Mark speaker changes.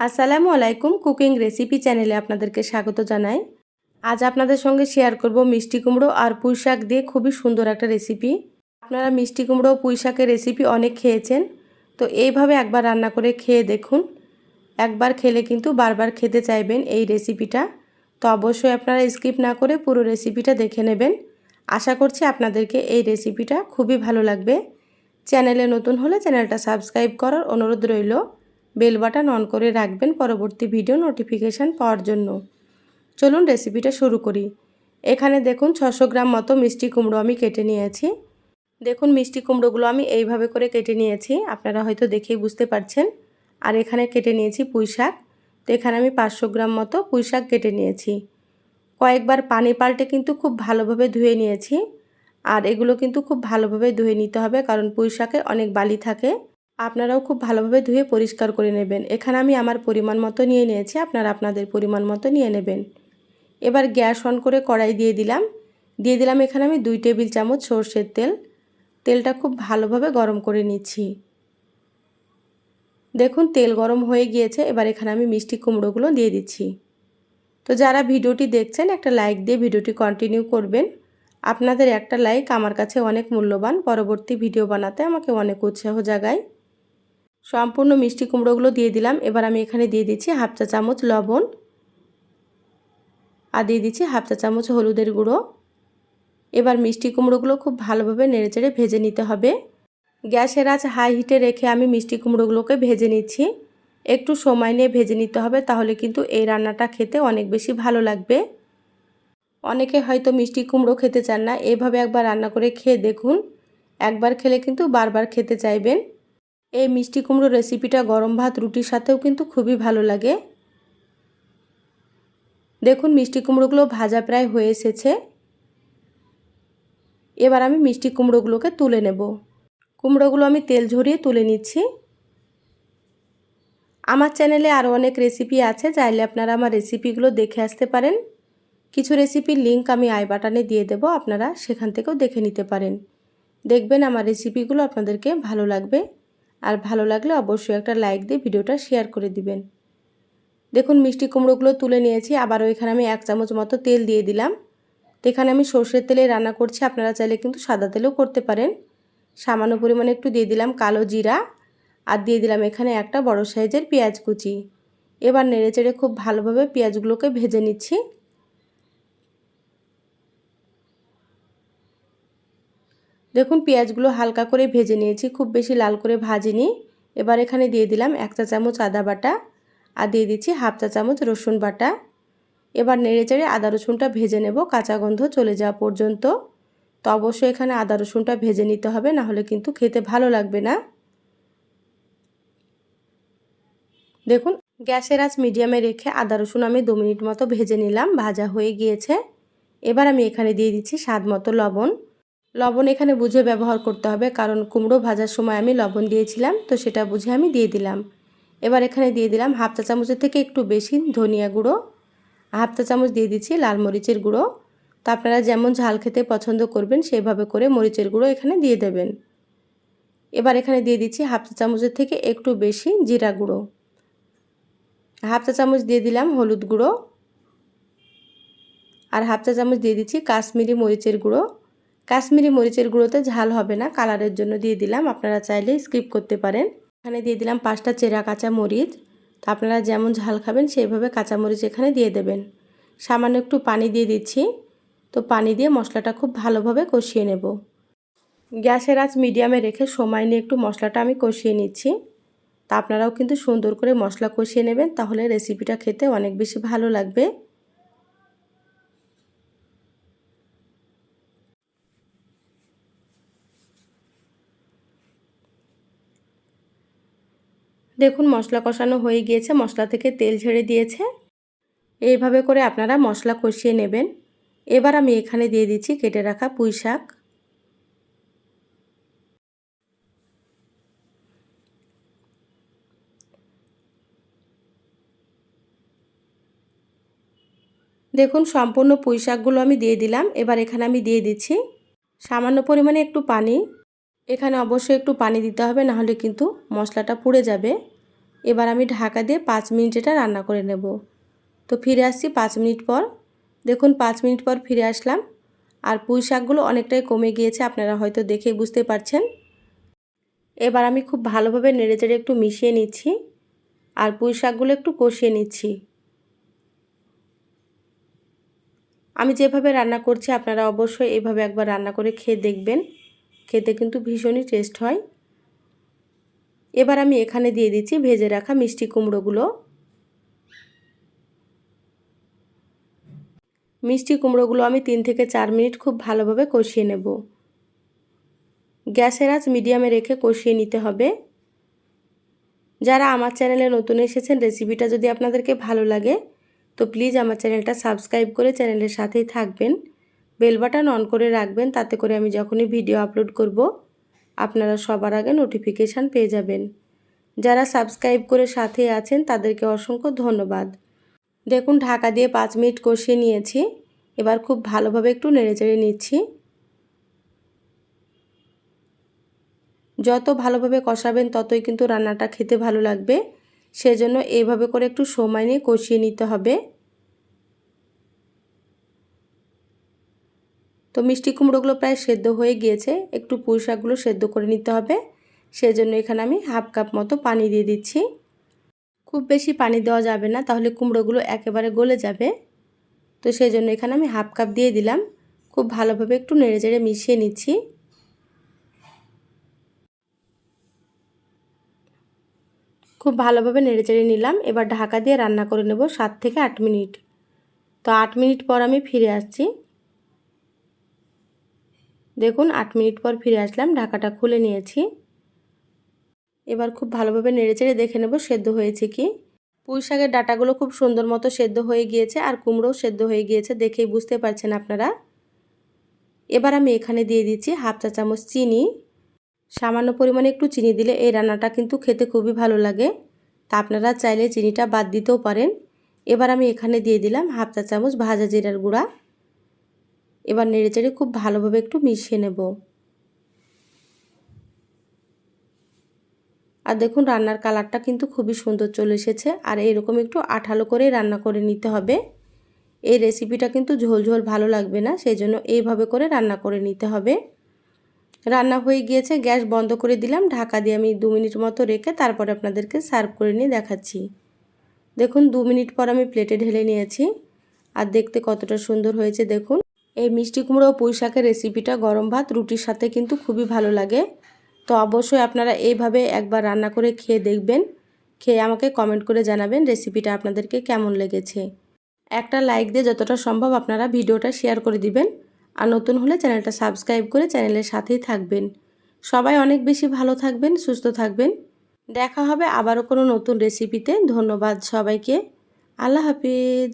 Speaker 1: আসসালামু আলাইকুম cooking recipe চ্যানেলে আপনাদেরকে স্বাগত জানাই। আজ আপনাদের সঙ্গে শেয়ার করব মিষ্টি কুমড়ো আর পুঁই শাক দিয়ে খুবই সুন্দর একটা রেসিপি। আপনারা মিষ্টি কুমড়ো পুঁই শাকের রেসিপি অনেক খেয়েছেন, তো এইভাবে একবার রান্না করে খেয়ে দেখুন। একবার খেলে কিন্তু বারবার খেতে চাইবেন এই রেসিপিটা, তো অবশ্যই আপনারা স্কিপ না করে পুরো রেসিপিটা দেখে নেবেন। আশা করছি আপনাদেরকে এই রেসিপিটা খুবই ভালো লাগবে। চ্যানেলে নতুন হলে চ্যানেলটা সাবস্ক্রাইব করার অনুরোধ রইল। বেল বাটন অন করে রাখবেন পরবর্তী ভিডিও নোটিফিকেশান পাওয়ার জন্য। চলুন রেসিপিটা শুরু করি। এখানে দেখুন ছশো গ্রাম মতো মিষ্টি কুমড়ো আমি কেটে নিয়েছি। দেখুন মিষ্টি কুমড়োগুলো আমি এইভাবে করে কেটে নিয়েছি, আপনারা হয়তো দেখেই বুঝতে পারছেন। আর এখানে কেটে নিয়েছি পুঁই শাক। তো এখানে আমি পাঁচশো গ্রাম মতো পুঁই শাক কেটে নিয়েছি। কয়েকবার পানি পাল্টে কিন্তু খুব ভালোভাবে ধুয়ে নিয়েছি। আর এগুলো কিন্তু খুব ভালোভাবে ধুয়ে নিতে হবে, কারণ পুঁই শাকে অনেক বালি থাকে। আপনারাও খুব ভালোভাবে ধুয়ে পরিষ্কার করে নেবেন। এখানে আমি আমার পরিমাণ মতো নিয়ে নিয়েছি, আপনারা আপনাদের পরিমাণ মতো নিয়ে নেবেন। এবার গ্যাস অন করে কড়াই দিয়ে দিলাম। দিয়ে দিলাম এখানে আমি দুই টেবিল চামচ সর্ষের তেল। তেলটা খুব ভালোভাবে গরম করে নিচ্ছি। দেখুন, তেল গরম হয়ে গিয়েছে, এবার এখানে আমি মিষ্টি কুমড়োগুলো দিয়ে দিচ্ছি। তো যারা ভিডিওটি দেখছেন, একটা লাইক দিয়ে ভিডিওটি কন্টিনিউ করবেন। আপনাদের একটা লাইক আমার কাছে অনেক মূল্যবান। পরবর্তী ভিডিও বানাতে আমাকে অনেক উৎসাহ জাগায়। সম্পূর্ণ মিষ্টি কুমড়োগুলো দিয়ে দিলাম। এবার আমি এখানে দিয়ে দিচ্ছি হাফ চা চামচ লবণ আর দিয়ে দিচ্ছি হাফ চা চামচ হলুদের গুঁড়ো। এবার মিষ্টি কুমড়োগুলো খুব ভালোভাবে নেড়েচেড়ে ভেজে নিতে হবে। গ্যাসের আঁচ হাই হিটে রেখে আমি মিষ্টি কুমড়োগুলোকে ভেজে নিচ্ছি। একটু সময় নিয়ে ভেজে নিতে হবে, তাহলে কিন্তু এই রান্নাটা খেতে অনেক বেশি ভালো লাগবে। অনেকে হয়তো মিষ্টি কুমড়ো খেতে চান না, এভাবে একবার রান্না করে খেয়ে দেখুন। একবার খেলে কিন্তু বারবার খেতে চাইবেন। এই মিষ্টি কুমড়ো রেসিপিটা গরম ভাত, রুটির সাথেও কিন্তু খুবই ভালো লাগে। দেখুন, মিষ্টি কুমড়োগুলো ভাজা প্রায় হয়ে এসেছে। এবার আমি মিষ্টি কুমড়োগুলোকে তুলে নেব। কুমড়োগুলো আমি তেল ঝরিয়ে তুলে নিচ্ছি। আমার চ্যানেলে আরও অনেক রেসিপি আছে, চাইলে আপনারা আমার রেসিপিগুলো দেখে আসতে পারেন। কিছু রেসিপির লিঙ্ক আমি আই বাটনে দিয়ে দেব, আপনারা সেখান থেকেও দেখে নিতে পারেন। দেখবেন আমার রেসিপিগুলো আপনাদেরকে ভালো লাগবে। আর ভালো লাগলে অবশ্যই একটা লাইক দিয়ে ভিডিওটা শেয়ার করে দিবেন। দেখুন, মিষ্টি কুমড়োগুলো তুলে নিয়েছি। আবারও এখানে আমি এক চামচ মতো তেল দিয়ে দিলাম। তো এখানে আমি সর্ষের তেলে রান্না করছি। আপনারা চাইলে কিন্তু সাদা তেলেও করতে পারেন। সামান্য পরিমাণে একটু দিয়ে দিলাম কালো জিরা। আর দিয়ে দিলাম এখানে একটা বড় সাইজের পেঁয়াজ কুচি। এবার নেড়েচেড়ে খুব ভালোভাবে পেঁয়াজগুলোকে ভেজে নিচ্ছি। দেখুন, পেঁয়াজগুলো হালকা করে ভেজে নিয়েছি, খুব বেশি লাল করে ভাজিনি। এবার এখানে দিয়ে দিলাম এক চা চামচ আদা বাটা আর দিয়ে দিচ্ছি হাফ চা চামচ রসুন বাটা। এবার নেড়ে চেড়ে আদা রসুনটা ভেজে নেব, কাঁচা গন্ধ চলে যাওয়া পর্যন্ত। তো অবশ্যই এখানে আদা রসুনটা ভেজে নিতে হবে নাহলে কিন্তু খেতে ভালো লাগবে না। দেখুন, গ্যাসের আঁচ মিডিয়ামে রেখে আদা রসুন আমি দু মিনিট মতো ভেজে নিলাম, ভাজা হয়ে গিয়েছে। এবার আমি এখানে দিয়ে দিচ্ছি স্বাদ মতো লবণ। লবণ এখানে বুঝে ব্যবহার করতে হবে, কারণ কুমড়ো ভাজার সময় আমি লবণ দিয়েছিলাম, তো সেটা বুঝে আমি দিয়ে দিলাম। এবার এখানে দিয়ে দিলাম হাফ চা চামচের থেকে একটু বেশি ধনিয়া গুঁড়ো, হাফ চা চামচ দিয়ে দিচ্ছি লাল মরিচের গুঁড়ো। তো আপনারা যেমন ঝাল খেতে পছন্দ করবেন, সেভাবে করে মরিচের গুঁড়ো এখানে দিয়ে দেবেন। এবার এখানে দিয়ে দিচ্ছি হাফ চা চামচের থেকে একটু বেশি জিরা গুঁড়ো। হাফ চা চামচ দিয়ে দিলাম হলুদ গুঁড়ো। আর হাফ চা চামচ দিয়ে দিচ্ছি কাশ্মীরি মরিচের গুঁড়ো। কাশ্মীরি মরিচের গুঁড়োতে ঝাল হবে না, কালারের জন্য দিয়ে দিলাম। আপনারা চাইলে স্কিপ করতে পারেন। এখানে দিয়ে দিলাম পাঁচটা চেরা কাঁচা মরিচ। তো আপনারা যেমন ঝাল খাবেন, সেইভাবে কাঁচা মরিচ এখানে দিয়ে দেবেন। সামান্য একটু পানি দিয়ে দিচ্ছি। তো পানি দিয়ে মশলাটা খুব ভালোভাবে কষিয়ে নেব। গ্যাসের আঁচ মিডিয়ামে রেখে সময় নিয়ে একটু মশলাটা আমি কষিয়ে নিচ্ছি। তা আপনারাও কিন্তু সুন্দর করে মশলা কষিয়ে নেবেন, তাহলে রেসিপিটা খেতে অনেক বেশি ভালো লাগবে। দেখুন, মশলা কষানো হয়ে গিয়েছে। মশলা থেকে তেল ঝেড়ে দিয়েছে। এইভাবে করে আপনারা মশলা কষিয়ে নেবেন। এবার আমি এখানে দিয়ে দিচ্ছি কেটে রাখা পুঁই শাক। দেখুন, সম্পূর্ণ পুঁই শাকগুলো আমি দিয়ে দিলাম। এবার এখানে আমি দিয়ে দিচ্ছি সামান্য পরিমাণে একটু পানি। এখানে অবশ্যই একটু পানি দিতে হবে, নাহলে কিন্তু মশলাটা পুড়ে যাবে। এবার আমি ঢাকা দিয়ে পাঁচ মিনিট এটা রান্না করে নেব। তো ফিরে আসছি পাঁচ মিনিট পর। দেখুন, পাঁচ মিনিট পর ফিরে আসলাম। আর পুঁই শাকগুলো অনেকটাই কমে গিয়েছে, আপনারা হয়তো দেখেই বুঝতে পারছেন। এবার আমি খুব ভালোভাবে নেড়েচেড়ে একটু মিশিয়ে নিচ্ছি আর পুঁই শাকগুলো একটু কষিয়ে নিচ্ছি। আমি যেভাবে রান্না করছি, আপনারা অবশ্যই এভাবে একবার রান্না করে খেয়ে দেখবেন। খেতে কিন্তু ভীষণই টেস্ট হয়। এবার আমি এখানে দিয়ে দিচ্ছি ভেজে রাখা মিষ্টি কুমড়োগুলো। মিষ্টি কুমড়োগুলো আমি তিন থেকে চার মিনিট খুব ভালোভাবে কষিয়ে নেব। গ্যাসের আঁচ মিডিয়ামে রেখে কষিয়ে নিতে হবে। যারা আমার চ্যানেলে নতুন এসেছেন রেসিপিটা যদি আপনাদেরকে ভালো লাগে, তো প্লিজ আমার চ্যানেলটা সাবস্ক্রাইব করে চ্যানেলের সাথেই থাকবেন। বেল বাটন অন করে রাখবেন, তাতে করে আমি যখনই ভিডিও আপলোড করব, আপনারা সবার আগে নোটিফিকেশান পেয়ে যাবেন। যারা সাবস্ক্রাইব করে সাথে আছেন, তাদেরকে অসংখ্য ধন্যবাদ। দেখুন, ঢাকা দিয়ে পাঁচ মিনিট কষিয়ে নিয়েছি। এবার খুব ভালোভাবে একটু নেড়েচেড়ে নিচ্ছি। যত ভালোভাবে কষাবেন, ততই কিন্তু রান্নাটা খেতে ভালো লাগবে। সেজন্য এইভাবে করে একটু সময় নিয়ে কষিয়ে নিতে হবে। তো মিষ্টি কুমড়োগুলো প্রায় সেদ্ধ হয়ে গিয়েছে। একটু পুঁই শাকগুলো সেদ্ধ করে নিতে হবে। সেজন্য এখানে আমি হাফ কাপ মতো পানি দিয়ে দিচ্ছি। খুব বেশি পানি দেওয়া যাবে না, তাহলে কুমড়োগুলো একেবারে গলে যাবে। তো সেই জন্য এখানে আমি হাফ কাপ দিয়ে দিলাম। খুব ভালোভাবে একটু নেড়ে চেড়ে মিশিয়ে নিচ্ছি। খুব ভালোভাবে নেড়ে চেড়ে নিলাম। এবার ঢাকা দিয়ে রান্না করে নেব সাত থেকে আট মিনিট। তো আট মিনিট পর আমি ফিরে আসছি। দেখুন, আট মিনিট পর ফিরে আসলাম, ঢাকাটা খুলে নিয়েছি। এবার খুব ভালোভাবে নেড়েচেড়ে দেখে নেব সেদ্ধ হয়েছে কি। পুঁই শাকের ডাটাগুলো খুব সুন্দর মতো সেদ্ধ হয়ে গিয়েছে আর কুমড়োও সেদ্ধ হয়ে গিয়েছে, দেখেই বুঝতে পারছেন আপনারা। এবার আমি এখানে দিয়ে দিচ্ছি হাফ চা চামচ চিনি। সামান্য পরিমাণে একটু চিনি দিলে এই রান্নাটা কিন্তু খেতে খুবই ভালো লাগে। তা আপনারা চাইলে চিনিটা বাদ দিতেও পারেন। এবার আমি এখানে দিয়ে দিলাম হাফ চা চামচ ভাজা জিরার গুঁড়া। এবার নেড়েচেড়ে খুব ভালোভাবে একটু মিশিয়ে নেব। আর দেখুন রান্নার কালারটা কিন্তু খুবই সুন্দর চলে এসেছে, আর এরকম একটু আঠালো করে রান্না করে নিতে হবে। এই রেসিপিটা কিন্তু ঝোল ঝোল ভালো লাগবে না, সেই জন্য এইভাবে করে রান্না করে নিতে হবে। রান্না হয়ে গিয়েছে, গ্যাস বন্ধ করে দিলাম, ঢাকা দিয়ে আমি দু মিনিট মতো রেখে তারপরে আপনাদেরকে সার্ভ করে নিয়ে দেখাচ্ছি। দেখুন দু মিনিট পর আমি প্লেটে ঢেলে নিয়েছি, আর দেখতে কতটা সুন্দর হয়েছে, দেখুন। এই মিষ্টি কুমড়ো পুঁই শাকের রেসিপিটা গরম ভাত, রুটির সাথে কিন্তু খুবই ভালো লাগে। তো অবশ্যই আপনারা এইভাবে একবার রান্না করে খেয়ে দেখবেন। খেয়ে আমাকে কমেন্ট করে জানাবেন রেসিপিটা আপনাদেরকে কেমন লেগেছে। একটা লাইক দিয়ে যতটা সম্ভব আপনারা ভিডিওটা শেয়ার করে দিবেন। আর নতুন হলে চ্যানেলটা সাবস্ক্রাইব করে চ্যানেলের সাথেই থাকবেন। সবাই অনেক বেশি ভালো থাকবেন, সুস্থ থাকবেন। দেখা হবে আবারও কোনো নতুন রেসিপিতে ধন্যবাদ সবাইকে। আল্লাহ হাফিজ।